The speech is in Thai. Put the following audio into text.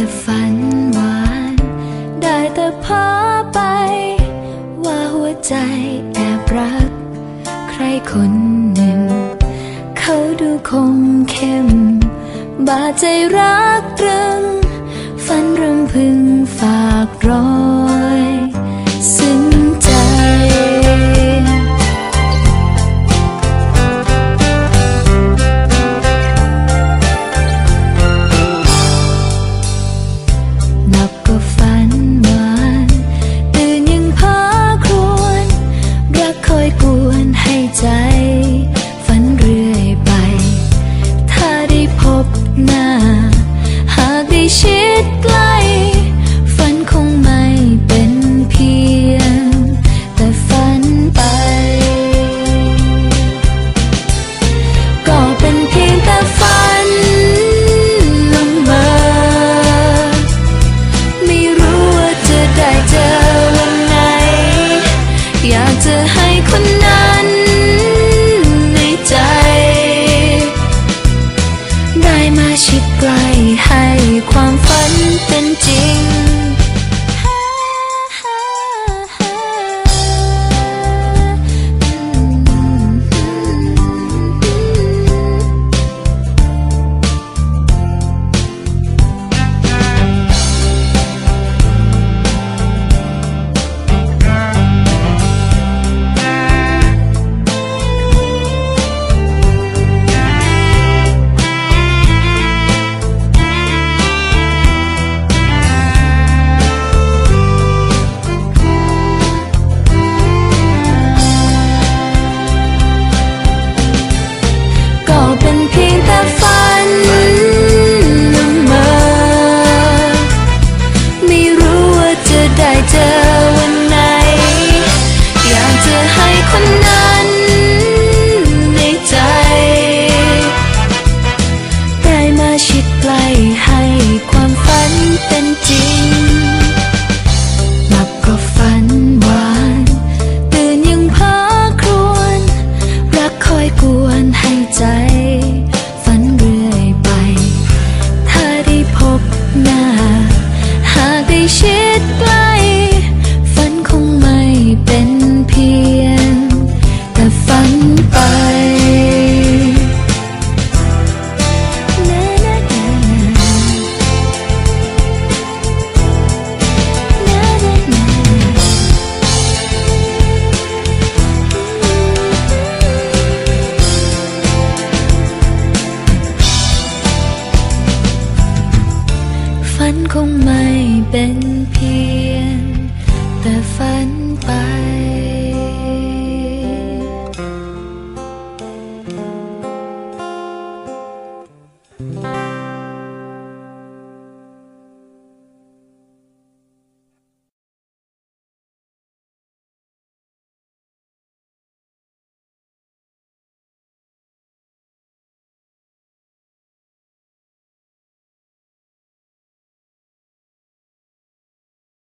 แต่ฝันหวาน ได้แต่พ้อไป ว่าหัวใจแอบรัก ใครคนหนึ่ง เขาดูคมเข้ม บาดใจรักร I do? ันคงไม่เป็นเพียงแต่ฝันไป嗯。